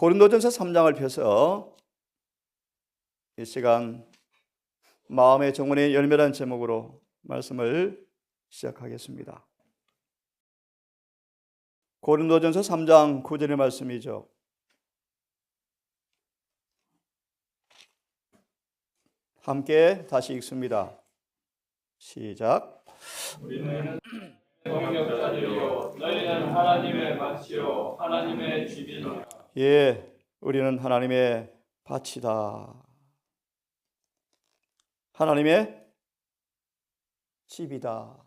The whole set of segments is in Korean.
고린도전서 3장을 펴서 이 시간 마음의 정원의 열매란 제목으로 말씀을 시작하겠습니다. 고린도전서 3장 9절의 말씀이죠. 함께 다시 읽습니다. 시작. 하나님의 밭이요 하나님의 집이니라 예, 우리는 하나님의 밭이다. 하나님의 집이다.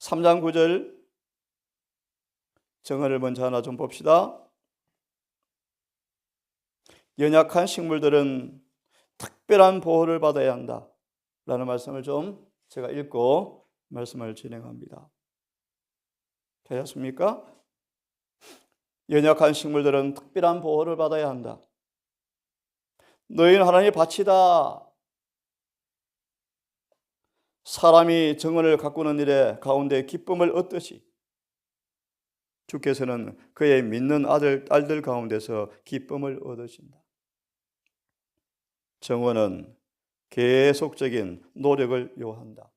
3장 9절 정언을 먼저 하나 좀 봅시다. 연약한 식물들은 특별한 보호를 받아야 한다. 라는 말씀을 좀 제가 읽고 말씀을 진행합니다. 되셨습니까? 연약한 식물들은 특별한 보호를 받아야 한다. 너희는 하나님의 밭이다. 사람이 정언을 가꾸는 일에 가운데 기쁨을 얻듯이 주께서는 그의 믿는 아들, 딸들 가운데서 기쁨을 얻으신다. 정언은 계속적인 노력을 요한다.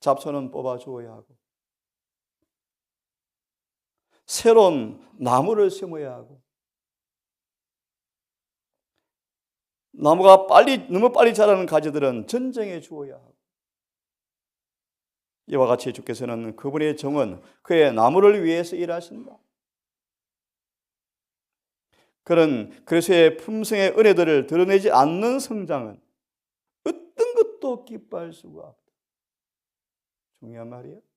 잡초는 뽑아 주어야 하고 새로운 나무를 심어야 하고 나무가 빨리 너무 빨리 자라는 가지들은 전쟁해 주어야 하고 이와 같이 주께서는 그분의 정은 그의 나무를 위해서 일하신다. 그런 그리스도의 품성의 은혜들을 드러내지 않는 성장은 어떤 것도 기뻐할 수가 없다. 중요한 말이에요.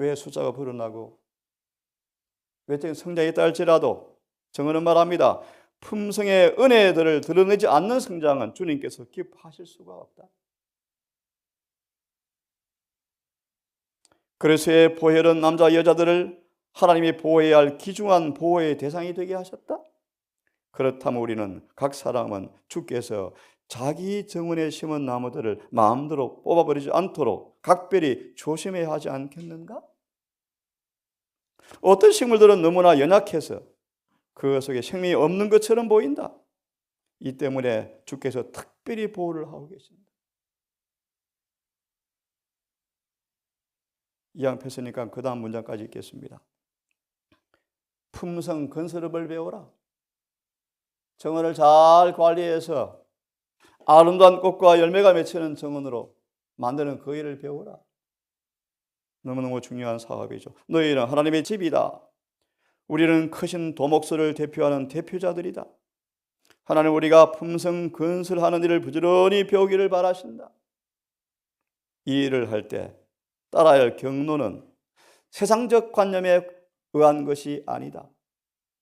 교회 숫자가 불어나고 외적인 성장이 있다 할지라도 정언은 말합니다. 품성의 은혜들을 드러내지 않는 성장은 주님께서 기뻐하실 수가 없다. 그리스의 보혈은 남자 여자들을 하나님이 보호해야 할 귀중한 보호의 대상이 되게 하셨다. 그렇다면 우리는 각 사람은 주께서 자기 정원에 심은 나무들을 마음대로 뽑아버리지 않도록 각별히 조심해야 하지 않겠는가? 어떤 식물들은 너무나 연약해서 그 속에 생명이 없는 것처럼 보인다. 이 때문에 주께서 특별히 보호를 하고 계십니다. 이양 폈으니까 그 다음 문장까지 읽겠습니다. 품성 건설업을 배워라. 정원을 잘 관리해서 아름다운 꽃과 열매가 맺히는 정원으로 만드는 그 일을 배워라. 너무너무 중요한 사업이죠. 너희는 하나님의 집이다. 우리는 크신 도목수를 대표하는 대표자들이다. 하나님 우리가 품성 건설하는 일을 부지런히 배우기를 바라신다. 이 일을 할 때 따라야 할 경로는 세상적 관념에 의한 것이 아니다.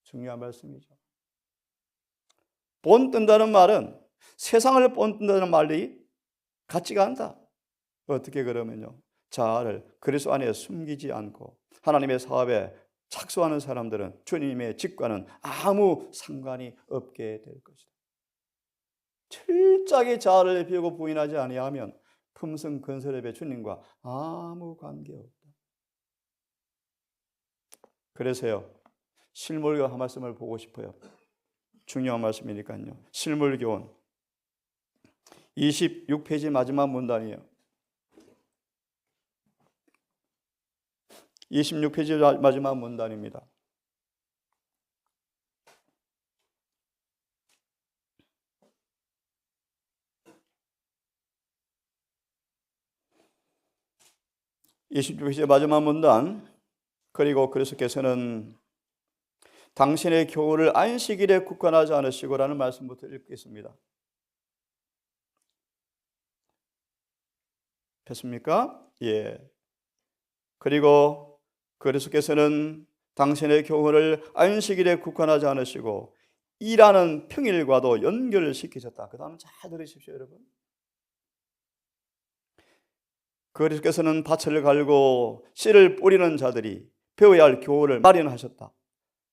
중요한 말씀이죠. 본 뜬다는 말은 세상을 본 뜬다는 말이 같지가 않다. 어떻게 그러면요? 자아를 그리스도 안에 숨기지 않고 하나님의 사업에 착수하는 사람들은 주님의 직과는 아무 상관이 없게 될 것이다. 철저하게 자아를 비우고 부인하지 아니하면 품성 건설업의 주님과 아무 관계 없다. 그래서요. 실물교 한 말씀을 보고 싶어요. 중요한 말씀이니까요. 실물교원 26페이지 마지막 문단이에요. 26페이지 마지막 문단입니다. (26페이지) 마지막 문단 그리고 그리스도께서는 당신의 교훈을 안식일에 국한하지 않으시고라는 말씀부터 읽겠습니다. 됐습니까? 예. 그리고 그리스도께서는 당신의 교훈을 안식일에 국한하지 않으시고 일하는 평일과도 연결을 시키셨다. 그 다음 잘 들으십시오, 여러분. 그리스도께서는 밭을 갈고 씨를 뿌리는 자들이 배워야 할 교훈을 마련하셨다.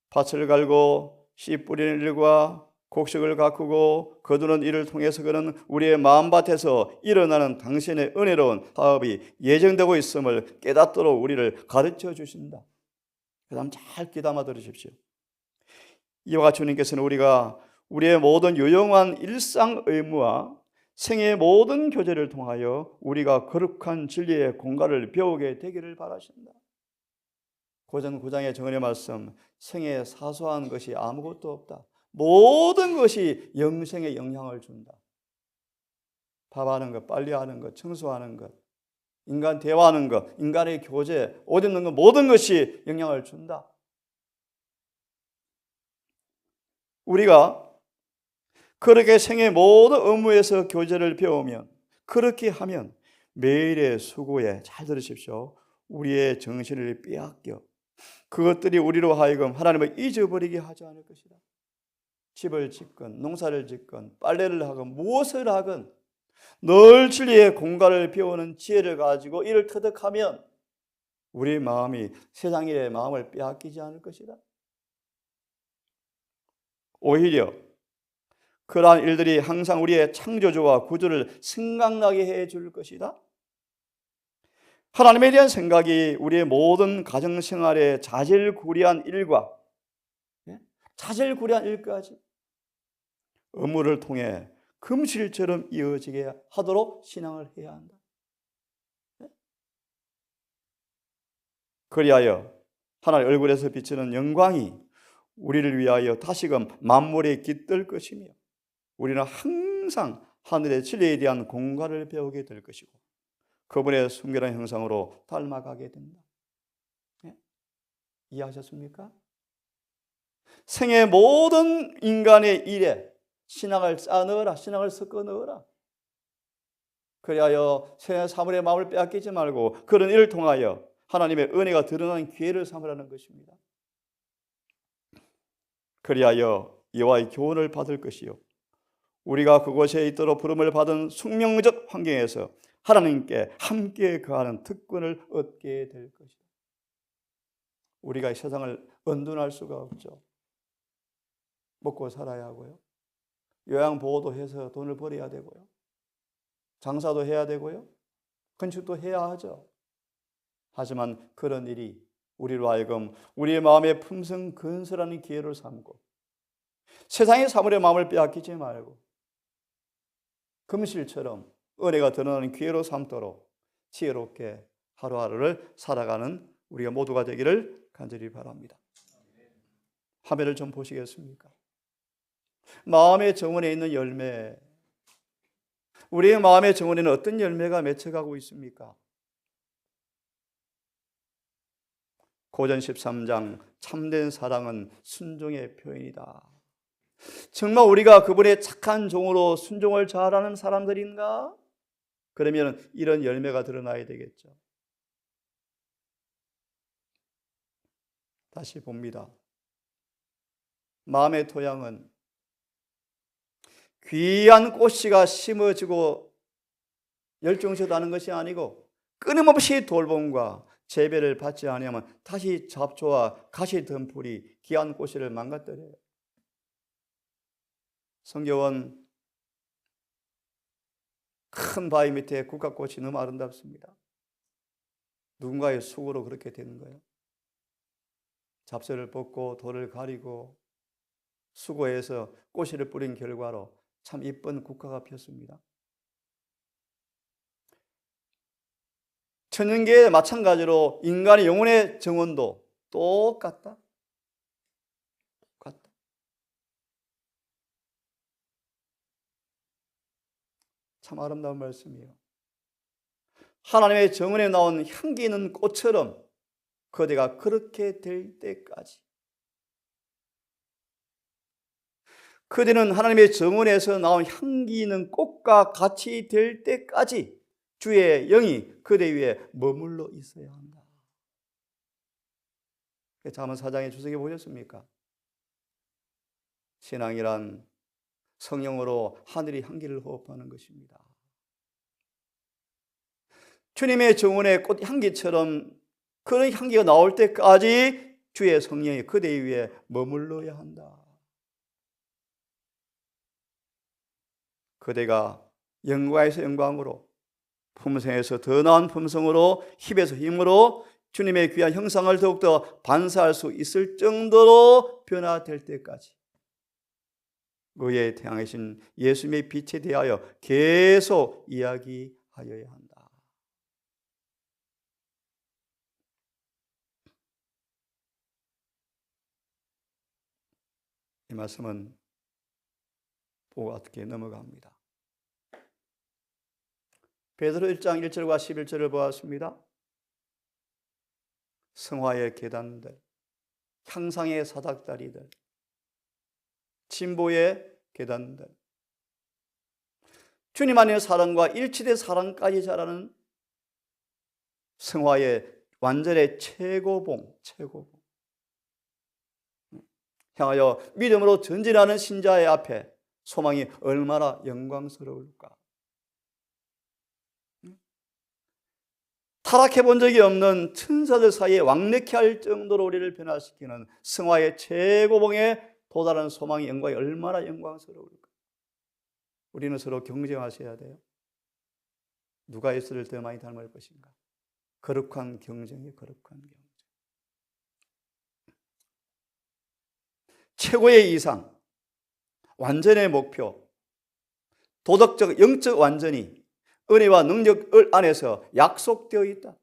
밭을 갈고 씨 뿌리는 일과 곡식을 가꾸고 거두는 일을 통해서 그는 우리의 마음밭에서 일어나는 당신의 은혜로운 사업이 예정되고 있음을 깨닫도록 우리를 가르쳐 주신다. 그 다음 잘 귀담아 들으십시오. 이와 같이 주님께서는 우리가 우리의 모든 유용한 일상 의무와 생의 모든 교제를 통하여 우리가 거룩한 진리의 공간을 배우게 되기를 바라신다. 고전 9장의 정언의 말씀, 생에 사소한 것이 아무것도 없다. 모든 것이 영생에 영향을 준다. 밥하는 것, 빨리하는 것, 청소하는 것, 인간 대화하는 것, 인간의 교제, 옷 입는 것, 모든 것이 영향을 준다. 우리가 그렇게 생의 모든 업무에서 교제를 배우면, 그렇게 하면 매일의 수고에, 잘 들으십시오. 우리의 정신을 빼앗겨. 그것들이 우리로 하여금 하나님을 잊어버리게 하지 않을 것이다. 집을 짓건, 농사를 짓건, 빨래를 하건, 무엇을 하건, 늘 진리의 공간을 배우는 지혜를 가지고 이를 터득하면 우리 마음이 세상 일의 마음을 빼앗기지 않을 것이다. 오히려 그러한 일들이 항상 우리의 창조주와 구주를 생각나게 해 줄 것이다. 하나님에 대한 생각이 우리의 모든 가정 생활의 자질구레한 일과 예? 자질구레한 일까지 의무를 통해 금실처럼 이어지게 하도록 신앙을 해야 한다. 예? 그리하여 하나님 얼굴에서 비치는 영광이 우리를 위하여 다시금 만물에 깃들 것이며 우리는 항상 하늘의 진리에 대한 공간을 배우게 될 것이고 그분의 순결한 형상으로 닮아가게 된다. 예? 이해하셨습니까? 생의 모든 인간의 일에 신앙을 쌓아 넣어라. 신앙을 섞어 넣어라. 그리하여 새 사물의 마음을 빼앗기지 말고 그런 일을 통하여 하나님의 은혜가 드러나는 기회를 삼으라는 것입니다. 그리하여 여호와의 교훈을 받을 것이요 우리가 그곳에 있도록 부름을 받은 숙명적 환경에서 하나님께 함께 거하는 특권을 얻게 될 것이다. 우리가 이 세상을 은둔할 수가 없죠. 먹고 살아야 하고요. 요양보호도 해서 돈을 벌어야 되고요. 장사도 해야 되고요. 건축도 해야 하죠. 하지만 그런 일이 우리로 하여금 우리의 마음에 품성 근설하는 기회를 삼고 세상의 사물의 마음을 빼앗기지 말고 금실처럼 은혜가 드러나는 기회로 삼도록 지혜롭게 하루하루를 살아가는 우리가 모두가 되기를 간절히 바랍니다. 화면을 좀 보시겠습니까? 마음의 정원에 있는 열매. 우리의 마음의 정원에는 어떤 열매가 맺혀가고 있습니까? 고전 13장 참된 사랑은 순종의 표현이다. 정말 우리가 그분의 착한 종으로 순종을 잘하는 사람들인가? 그러면 이런 열매가 드러나야 되겠죠. 다시 봅니다. 마음의 토양은 귀한 꽃씨가 심어지고 열정시다는 것이 아니고 끊임없이 돌봄과 재배를 받지 아니하면 다시 잡초와 가시 덤불이 귀한 꽃씨를 망가뜨려요. 성경은 큰 바위 밑에 국화꽃이 너무 아름답습니다. 누군가의 수고로 그렇게 되는 거예요. 잡초를 뽑고 돌을 가리고 수고해서 꽃이를 뿌린 결과로 참 이쁜 국화가 피었습니다. 천연계에 마찬가지로 인간의 영혼의 정원도 똑같다. 똑같다. 참 아름다운 말씀이에요. 하나님의 정원에 나온 향기 있는 꽃처럼 그대가 그렇게 될 때까지 그대는 하나님의 정원에서 나온 향기 있는 꽃과 같이 될 때까지 주의 영이 그대 위에 머물러 있어야 한다. 잠언 사장의 주석에 보셨습니까? 신앙이란 성령으로 하늘이 향기를 호흡하는 것입니다. 주님의 정원의 꽃 향기처럼 그런 향기가 나올 때까지 주의 성령이 그대 위에 머물러야 한다. 그대가 영광에서 영광으로 품성에서 더 나은 품성으로 힘에서 힘으로 주님의 귀한 형상을 더욱더 반사할 수 있을 정도로 변화될 때까지 의에 태양이신 예수님의 빛에 대하여 계속 이야기하여야 한다. 이 말씀은 보고 어떻게 넘어갑니다. 베드로 1장 1절과 11절을 보았습니다. 성화의 계단들, 향상의 사닥다리들, 진보의 계단들, 주님 안의 사랑과 일치된 사랑까지 자라는 성화의 완전의 최고봉, 최고봉. 향하여 믿음으로 전진하는 신자의 앞에 소망이 얼마나 영광스러울까. 타락해 본 적이 없는 천사들 사이에 왕래케 할 정도로 우리를 변화시키는 성화의 최고봉에 도달하는 소망의 영광이 얼마나 영광스러울까. 우리는 서로 경쟁하셔야 돼요. 누가 예수를 더 많이 닮을 것인가. 거룩한 경쟁이 거룩한 경쟁. 최고의 이상, 완전의 목표, 도덕적, 영적 완전이 은혜와 능력을 안에서 약속되어 있다.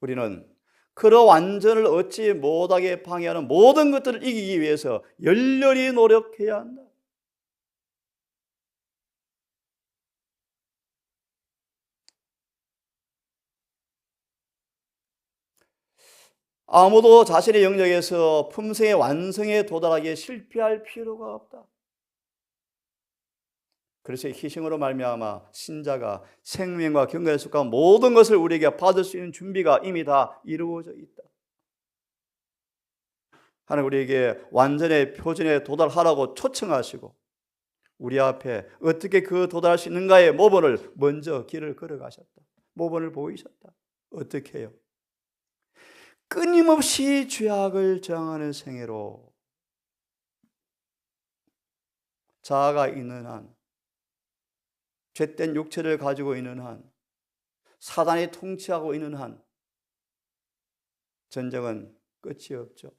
우리는 그러 완전을 얻지 못하게 방해하는 모든 것들을 이기기 위해서 열렬히 노력해야 한다. 아무도 자신의 영역에서 품성의 완성에 도달하기에 실패할 필요가 없다. 그래서 희생으로 말미암아 신자가 생명과 경건의 속한 모든 것을 우리에게 받을 수 있는 준비가 이미 다 이루어져 있다. 하나님 우리에게 완전의 표준에 도달하라고 초청하시고 우리 앞에 어떻게 그 도달할 수 있는가의 모본을 먼저 길을 걸어가셨다. 모본을 보이셨다. 어떻게 해요? 끊임없이 죄악을 저항하는 생애로 자아가 있는 한 죄된 육체를 가지고 있는 한, 사단이 통치하고 있는 한, 전쟁은 끝이 없죠.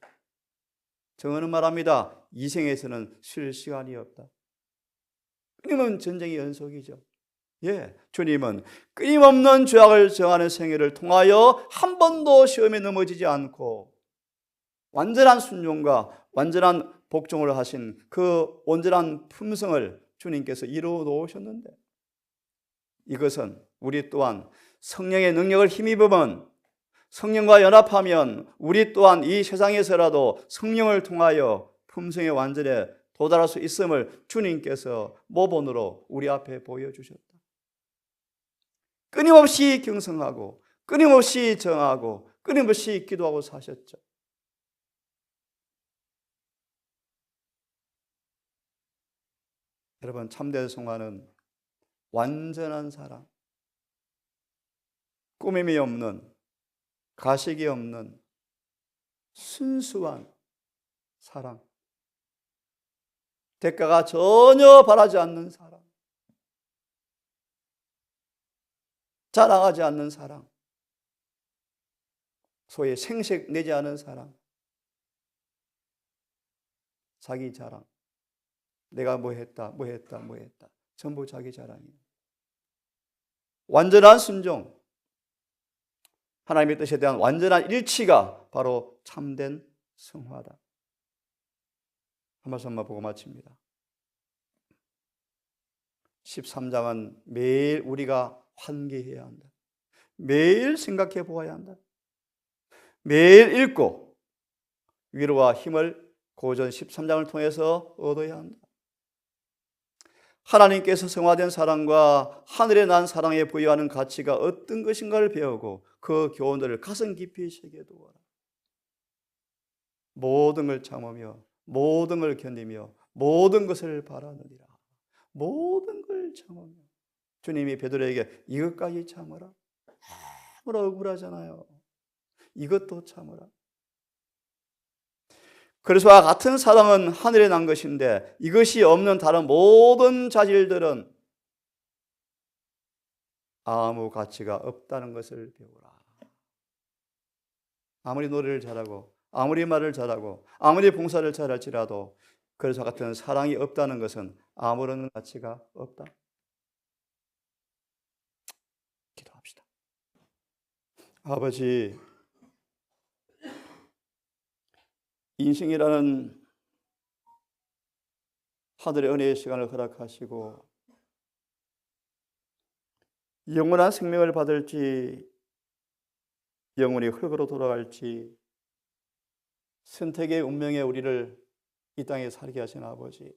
정언은 말합니다. 이 생에서는 쉴 시간이 없다. 끊임없는 전쟁의 연속이죠. 예, 주님은 끊임없는 죄악을 정하는 생애를 통하여 한 번도 시험에 넘어지지 않고 완전한 순종과 완전한 복종을 하신 그 온전한 품성을 주님께서 이루어 놓으셨는데 이것은 우리 또한 성령의 능력을 힘입으면 성령과 연합하면 우리 또한 이 세상에서라도 성령을 통하여 품성의 완전에 도달할 수 있음을 주님께서 모본으로 우리 앞에 보여주셨다. 끊임없이 경성하고 끊임없이 정하고 끊임없이 기도하고 사셨죠. 여러분 참된 성화는 완전한 사랑, 꾸밈이 없는, 가식이 없는 순수한 사랑, 대가가 전혀 바라지 않는 사랑, 자랑하지 않는 사랑, 소위 생색 내지 않은 사랑, 자기 자랑, 내가 뭐 했다, 뭐 했다, 뭐 했다. 전부 자기 자랑이에요. 완전한 순종, 하나님의 뜻에 대한 완전한 일치가 바로 참된 성화다. 한 말씀만 보고 마칩니다. 13장은 매일 우리가 환기해야 한다. 매일 생각해 보아야 한다. 매일 읽고 위로와 힘을 고전 13장을 통해서 얻어야 한다. 하나님께서 성화된 사랑과 하늘에 난 사랑에 부여하는 가치가 어떤 것인가를 배우고 그 교훈들을 가슴 깊이 새겨 두어라. 모든 걸 참으며 모든 걸 견디며 모든 것을 바라느니라. 모든 걸 참으며 주님이 베드로에게 이것까지 참으라. 아무나 억울하잖아요. 이것도 참으라. 그리스도와 같은 사랑은 하늘에 난 것인데 이것이 없는 다른 모든 자질들은 아무 가치가 없다는 것을 배우라. 아무리 노래를 잘하고 아무리 말을 잘하고 아무리 봉사를 잘할지라도 그리스도와 같은 사랑이 없다는 것은 아무런 가치가 없다. 기도합시다. 아버지, 인생이라는 하늘의 은혜의 시간을 허락하시고 영원한 생명을 받을지 영원히 흙으로 돌아갈지 선택의 운명에 우리를 이 땅에 살게 하신 아버지.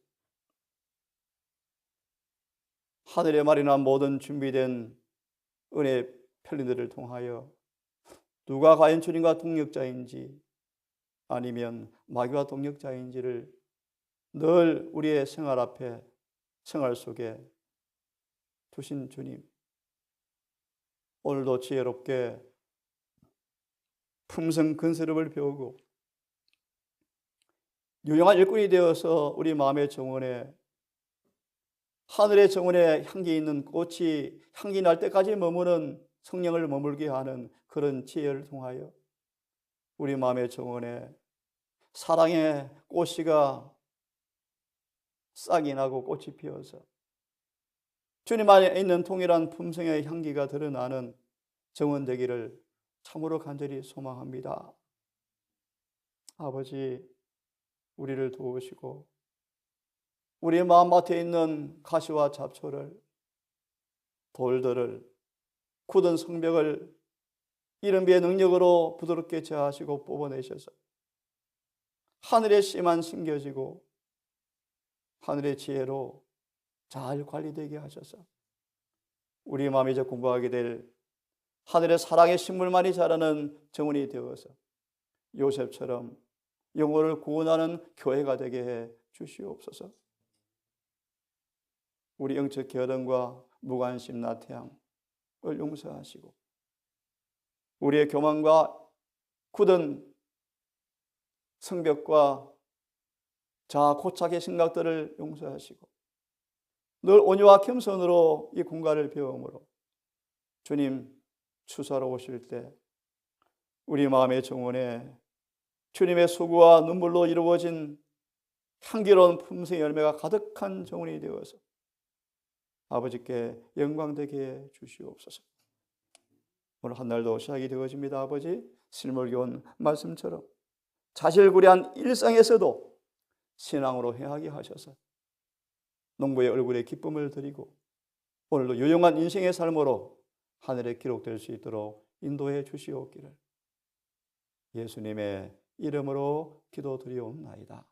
하늘의 말이나 모든 준비된 은혜 편리들을 통하여 누가 과연 주님과 동력자인지 아니면 마귀와 동력자인지를 늘 우리의 생활 앞에 생활 속에 두신 주님 오늘도 지혜롭게 품성 근스럽을 배우고 유용한 일꾼이 되어서 우리 마음의 정원에 하늘의 정원에 향기 있는 꽃이 향기 날 때까지 머무는 성령을 머물게 하는 그런 지혜를 통하여 우리 마음의 정원에 사랑의 꽃이가 싹이 나고 꽃이 피어서 주님 안에 있는 동일한 품성의 향기가 드러나는 정원 되기를 참으로 간절히 소망합니다. 아버지, 우리를 도우시고 우리의 마음밭에 있는 가시와 잡초를 돌들을 굳은 성벽을 이른 비의 능력으로 부드럽게 제하시고 뽑아내셔서 하늘의 씨만 심겨지고 하늘의 지혜로 잘 관리되게 하셔서 우리 마음이 이제 공부하게 될 하늘의 사랑의 식물만이 자라는 정원이 되어서 요셉처럼 영혼을 구원하는 교회가 되게 해 주시옵소서. 우리 영적 게으름과 무관심 나태함을 용서하시고 우리의 교만과 굳은 성벽과 자아 고착의 생각들을 용서하시고 늘 온유와 겸손으로 이 공간을 배움으로 주님 추사로 오실 때 우리 마음의 정원에 주님의 수고와 눈물로 이루어진 향기로운 품성의 열매가 가득한 정원이 되어서 아버지께 영광되게 해 주시옵소서. 오늘 한 날도 시작이 되어집니다. 아버지 실물교훈 말씀처럼 자실구레한 일상에서도 신앙으로 행하게 하셔서 농부의 얼굴에 기쁨을 드리고 오늘도 유용한 인생의 삶으로 하늘에 기록될 수 있도록 인도해 주시옵기를 예수님의 이름으로 기도드리옵나이다.